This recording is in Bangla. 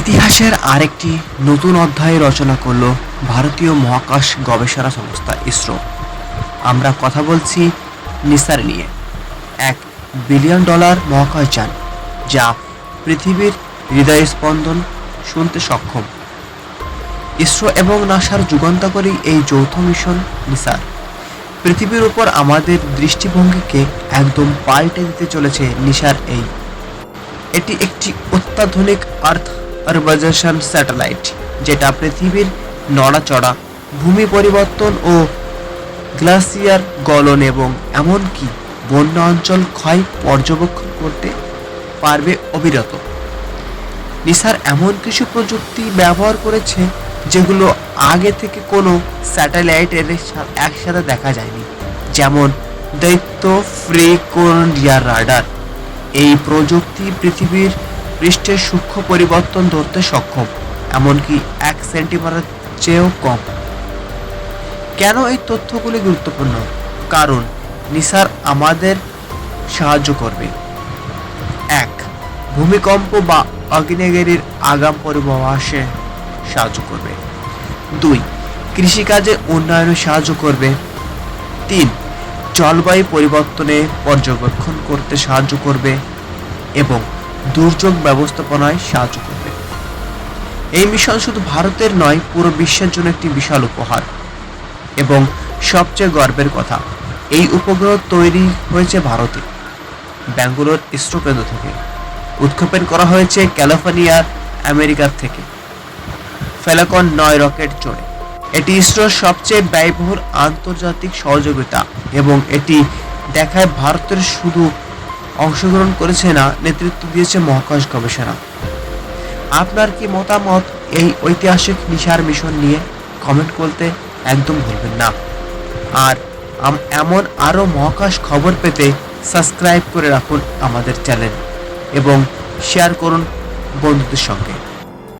ইতিহাসের আরেকটি নতুন অধ্যায় রচনা করল ভারতীয় মহাকাশ গবেষণা সংস্থা ইসরো। আমরা কথা বলছি নিসার নিয়ে। এক বিলিয়ন ডলার মহাকাশযান যা পৃথিবীর হৃদয় স্পন্দন শুনতে সক্ষম। ইসরো এবং নাসার যুগান্তকারী এই যৌথ মিশন নিসার, পৃথিবীর উপর আমাদের দৃষ্টিভঙ্গিকে একদম পাল্টে দিতে চলেছে নিসার এই। এটি একটি অত্যাধুনিক আর্থ অরবাইজেশন স্যাটেলাইট যেটা পৃথিবীর নড়াচড়া, ভূমি পরিবর্তন ও গ্লাসিয়ার গলন এবং এমনকি বন্যা অঞ্চল ক্ষয় পর্যবেক্ষণ করতে পারবে অবিরত। নিসার এমন কিছু প্রযুক্তি ব্যবহার করেছে যেগুলো আগে থেকে কোনো স্যাটেলাইটের একসাথে দেখা যায়নি। যেমন দৈত্য ফ্রি কোরিয়ার রাডার। এই প্রযুক্তি পৃথিবীর পৃষ্ঠের সূক্ষ্ম পরিবর্তন ধরতে সক্ষম, এমনকি এক সেন্টিমিটার চেয়েও কম। কেন এই তথ্যগুলি গুরুত্বপূর্ণ? কারণ নিসার আমাদের সাহায্য করবে। এক, ভূমিকম্প বা আগ্নেয়গিরির আগাম পূর্বাভাসে সাহায্য করবে। দুই, কৃষিকাজে উন্নয়নে সাহায্য করবে। তিন, জলবায়ু পরিবর্তনে পর্যবেক্ষণ করতে সাহায্য করবে। এবং দুর্যোগ ব্যবস্থাপনায় সাহায্য করবে। এই মিশন শুধু ভারতের নয়, পুরো বিশ্বের জন্য একটি বিশাল উপহার। এবং সবচেয়ে গর্বের কথা, এই উপগ্রহ তৈরি হয়েছে ভারতে। ব্যাঙ্গালোর ইসরো কেন্দ্র থেকে। উৎক্ষেপণ করা হয়েছে ক্যালিফোর্নিয়ার আমেরিকার থেকে। ফেলাকন নয় রকেট চড়ে এটি ইসরোর সবচেয়ে ব্যয়বহুল আন্তর্জাতিক সহযোগিতা এবং এটি দেখায় ভারতের শুধু অংশগ্রহণ করেছে না, নেতৃত্ব দিয়েছে মহাকাশ গবেষণা। আপনার কি মতামত এই ঐতিহাসিক নিশার মিশন নিয়ে? কমেন্ট করতে একদম ভুলবেন না। আর এমন আরও মহাকাশ খবর পেতে সাবস্ক্রাইব করে রাখুন আমাদের চ্যানেল এবং শেয়ার করুন বন্ধুদের সঙ্গে।